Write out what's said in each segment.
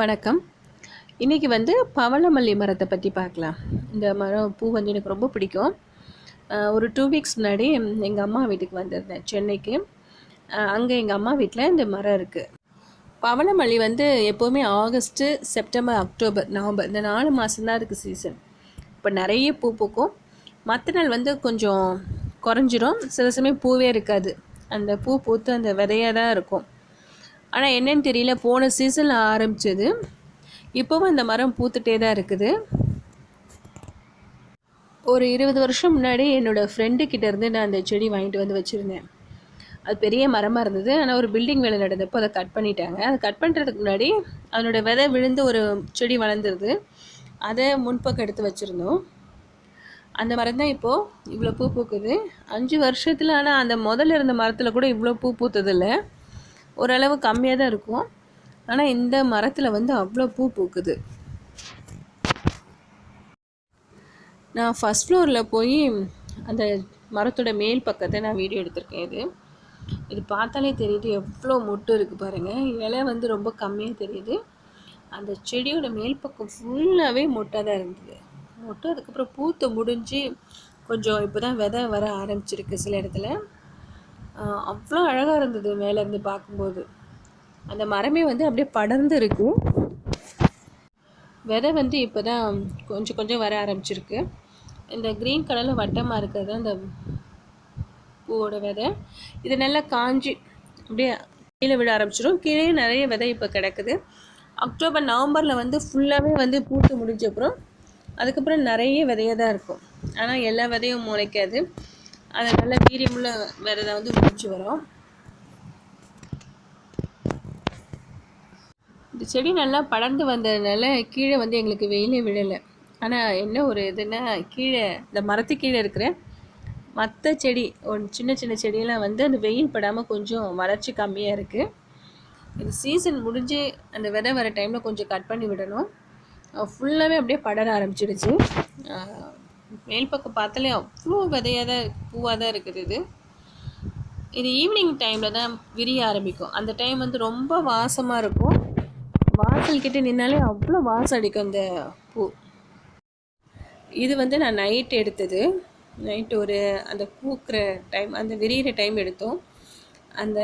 வணக்கம். இன்றைக்கி வந்து பவளமல்லி மரத்தை பற்றி பார்க்கலாம். இந்த மரம் பூ வந்து எனக்கு ரொம்ப பிடிக்கும். ஒரு டூ வீக்ஸ் முன்னாடி எங்கள் அம்மா வீட்டுக்கு வந்திருந்தேன் சென்னைக்கு. அங்கே எங்கள் அம்மா வீட்டில் இந்த மரம் இருக்குது பவளமல்லி வந்து எப்போவுமே ஆகஸ்ட்டு செப்டம்பர் அக்டோபர் நவம்பர் இந்த நாலு மாதம்தான் இருக்குது சீசன் இப்போ நிறைய பூ பூக்கும். மற்ற நாள் வந்து கொஞ்சம் குறைஞ்சிரும். சில சமயம் பூவே இருக்காது. அந்த பூ பூத்து அந்த விதையாக தான் இருக்கும். ஆனால் என்னன்னு தெரியல. போன சீசனில் ஆரம்பித்தது இப்போவும் அந்த மரம் பூத்துட்டே தான் இருக்குது. ஒரு இருபது வருஷம் முன்னாடி என்னோடய ஃப்ரெண்டு இருந்து நான் அந்த செடி வாங்கிட்டு வந்து வச்சுருந்தேன். அது பெரிய மரமாக இருந்தது. ஆனால் ஒரு பில்டிங் வேலை நடந்தப்போ அதை கட் பண்ணிட்டாங்க. அதை கட் பண்ணுறதுக்கு முன்னாடி அதனோட விதை விழுந்து ஒரு செடி வளர்ந்துருது. அதை முன்பக்கம் எடுத்து வச்சுருந்தோம். அந்த மரம் தான் இப்போது இவ்வளோ பூ பூக்குது. அஞ்சு வருஷத்தில் ஆனால் அந்த முதல்ல இருந்த மரத்தில் கூட இவ்வளோ பூ பூத்ததில்லை. ஓரளவு கம்மியாக தான் இருக்கும். ஆனால் இந்த மரத்தில் வந்து அவ்வளோ பூ பூக்குது. நான் ஃபஸ்ட் ஃப்ளோரில் போய் அந்த மரத்தோட மேல் பக்கத்தை நான் வீடியோ எடுத்திருக்கேன் இது. இது பார்த்தாலே தெரியுது எவ்வளோ மொட்டு இருக்குது பாருங்கள் இலை வந்து ரொம்ப கம்மியாக தெரியுது. அந்த செடியோட மேல் பக்கம் ஃபுல்லாகவே மொட்டாக தான் இருந்தது. மொட்டு அதுக்கப்புறம் பூத்து முடிஞ்சு கொஞ்சம் இப்போ தான் விதை வர ஆரம்பிச்சிருக்கு சில இடத்துல. அவ்வளோ அழகாக இருந்தது மேலேருந்து பார்க்கும்போது. அந்த மரமே வந்து அப்படியே படர்ந்து இருக்கும் விதை வந்து இப்போ தான் கொஞ்சம் கொஞ்சம் வர ஆரம்பிச்சிருக்கு. இந்த க்ரீன் கலரில் வட்டமாக இருக்கிறது அந்த பூவோட விதை. இது நல்லா காஞ்சி அப்படியே கீழே விட ஆரம்பிச்சிடும் கீழே நிறைய விதை இப்போ கிடக்குது. அக்டோபர் நவம்பரில் வந்து ஃபுல்லாகவே வந்து பூத்து முடிஞ்ச அப்புறம் அதுக்கப்புறம் நிறைய விதையாக தான் இருக்கும். ஆனால் எல்லா விதையும் முளைக்காது. அது நல்ல வீரியமுள்ள விதை வந்து முளைச்சி வரும். இந்த செடி நல்லா படர்ந்து வந்ததுனால கீழே வந்து எங்களுக்கு வெயிலே விழலை ஆனால் என்ன ஒரு இதுன்னா கீழே இந்த மரத்து கீழே இருக்கிற மற்ற செடி ஒரு சின்ன சின்ன செடியெல்லாம் வந்து அந்த வெயில் படாமல் கொஞ்சம் வளர்ச்சி கம்மியாக இருக்குது இது சீசன் முடிஞ்சு அந்த விதை வர டைமில் கொஞ்சம் கட் பண்ணி விடணும். ஃபுல்லாகவே அப்படியே படர ஆரம்பிச்சிடுச்சு. மேல் பக்கம் பார்த்தாலே அவ்வளோ விதையாக தான் பூவாக தான் இருக்குது இது. இது ஈவினிங் டைமில் தான் விரிய ஆரம்பிக்கும். அந்த டைம் வந்து ரொம்ப வாசமாக இருக்கும். வாசல் கிட்டே நின்னாலே அவ்வளோ வாசம் அடிக்கும் அந்த பூ. இது வந்து நான் நைட் எடுத்தது. நைட்டு ஒரு அந்த பூக்கிற டைம் அந்த விரியிற டைம் எடுத்தோம். அந்த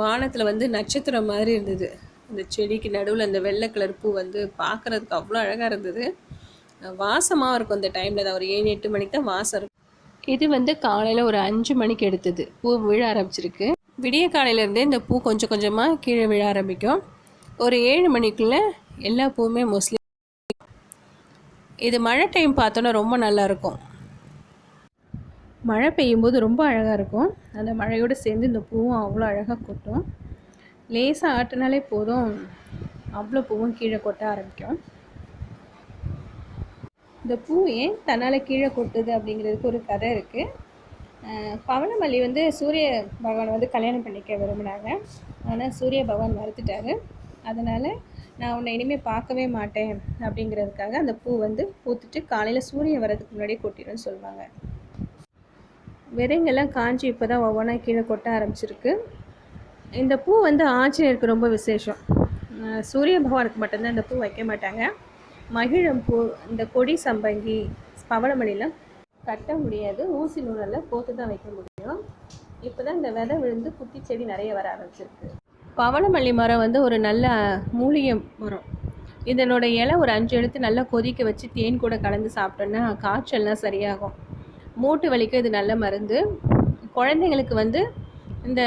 வானத்தில் வந்து நட்சத்திரம் மாதிரி இருந்தது. அந்த செடிக்கு நடுவில் அந்த வெள்ளை கலர் பூ வந்து பார்க்குறதுக்கு அவ்வளோ அழகாக இருந்தது. வாசமாக இருக்கும் அந்த டைமில் தான். ஒரு ஏழு எட்டு மணிக்கு தான் வாசம் இருக்கும். இது வந்து காலையில் ஒரு அஞ்சு மணிக்கு எடுத்தது. பூ விழ ஆரம்பிச்சிருக்கு. விடிய காலையிலேருந்தே இந்த பூ கொஞ்சம் கொஞ்சமாக கீழே விழ ஆரம்பிக்கும். ஒரு ஏழு மணிக்குள்ளே எல்லா பூவுமே மோஸ்ட்லி இது மழை டைம் பார்த்தோன்னா ரொம்ப நல்லா இருக்கும். மழை பெய்யும்போது ரொம்ப அழகாக இருக்கும். அந்த மழையோடு சேர்ந்து இந்த பூவும் அவ்வளோ அழகாக கொட்டும். லேசாக ஆட்டினாலே போதும். அவ்வளோ பூவும் கீழே கொட்ட ஆரம்பிக்கும். இந்த பூ ஏன் தன்னால் கீழே கொட்டுது அப்படிங்கிறதுக்கு ஒரு கதை இருக்குது பவனமல்லி வந்து சூரிய பகவான் வந்து கல்யாணம் பண்ணிக்க விரும்பினாங்க. ஆனால் சூரிய பகவான் மறுத்துட்டாரு. அதனால் நான் உன்னை இனிமேல் பார்க்கவே மாட்டேன் அப்படிங்கிறதுக்காக அந்த பூ வந்து பூத்துட்டு காலையில் சூரியன் வர்றதுக்கு முன்னாடி கொட்டிடும்னு சொல்லுவாங்க விதைங்கெல்லாம் காஞ்சி இப்போ தான் ஒவ்வொன்றா கீழே கொட்ட ஆரம்பிச்சிருக்கு. இந்த பூ வந்து ஆஞ்சநேயருக்கு ரொம்ப விசேஷம். சூரிய பகவானுக்கு மட்டும்தான் இந்த பூ வைக்க மாட்டாங்க. மகிழம்பூ இந்த கொடி சம்பங்கி பவளமணிலாம் கட்ட முடியாது. ஊசி நூலில் கோத்து தான் வைக்க முடியும். இப்போ தான் இந்த விதை விழுந்து குட்டி செடி நிறைய வர ஆரம்பிச்சிருக்கு. பவளமல்லி மரம் வந்து ஒரு நல்ல மூலிகை மரம். இதனோட இலை ஒரு அஞ்சு எடுத்து நல்லா கொதிக்க வச்சு தேன் கூட கலந்து சாப்பிட்டோன்னா காய்ச்சல்லாம் சரியாகும். மூட்டு வலிக்கு இது நல்ல மருந்து. குழந்தைங்களுக்கு வந்து இந்த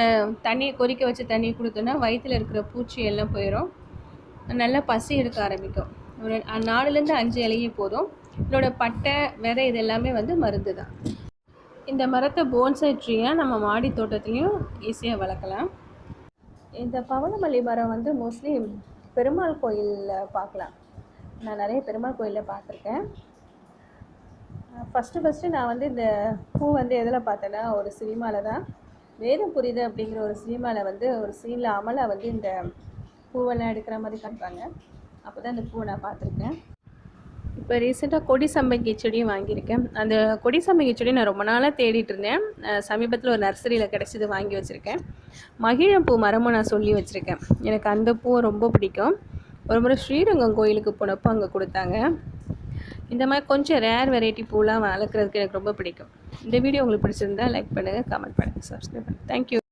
தண்ணியை கொதிக்க வச்சு தண்ணி கொடுத்தோன்னா வயிற்றில் இருக்கிற பூச்சி எல்லாம் போயிடும் நல்லா பசி எடுக்க ஆரம்பிக்கும். ஒரு நாலுலேருந்து அஞ்சு இலையே போதும். இதோட பட்டை விதை இது எல்லாமே வந்து மருந்து தான். இந்த மரத்தை போன்சை ட்ரீயை நம்ம மாடி தோட்டத்துலேயும் ஈஸியாக வளர்க்கலாம். இந்த பவனமல்லி மரம் வந்து மோஸ்ட்லி பெருமாள் கோயிலில் பார்க்கலாம். நான் நிறைய பெருமாள் கோயிலில் பார்த்துருக்கேன். ஃபஸ்ட்டு ஃபஸ்ட்டு நான் வந்து இந்த பூ வந்து எதில் பார்த்தேன்னா ஒரு சினிமாவில் தான். வேதம் புரியுது அப்படிங்கிற ஒரு சினிமாவில் வந்து ஒரு சீனில் அமலை வந்து இந்த பூவெல்லாம் எடுக்கிற மாதிரி காட்டுறாங்க. அப்போ தான் இந்த பூவை நான் பார்த்துருக்கேன். இப்போ ரீசெண்டாக கொடி சம்பங்கி செடியும் வாங்கியிருக்கேன். அந்த கொடி சம்பங்கி செடி நான் ரொம்ப நாளாக தேடிட்டு இருந்தேன். சமீபத்தில் ஒரு நர்சரியில் கிடச்சிது வாங்கி வச்சுருக்கேன். மகிழப்பூ மரமும் நான் சொல்லி வச்சுருக்கேன். எனக்கு அந்த பூவை ரொம்ப பிடிக்கும். ஒரு முறை ஸ்ரீரங்கம் கோயிலுக்கு போனப்போ அங்கே கொடுத்தாங்க. இந்த மாதிரி கொஞ்சம் ரேர் வெரைட்டி பூலாம் வளர்க்குறதுக்கு எனக்கு ரொம்ப பிடிக்கும். இந்த வீடியோ உங்களுக்கு பிடிச்சிருந்தா லைக் பண்ணுங்கள் கமெண்ட் பண்ணுங்கள் சப்ஸ்கிரைப் பண்ணுங்கள் தேங்க்யூ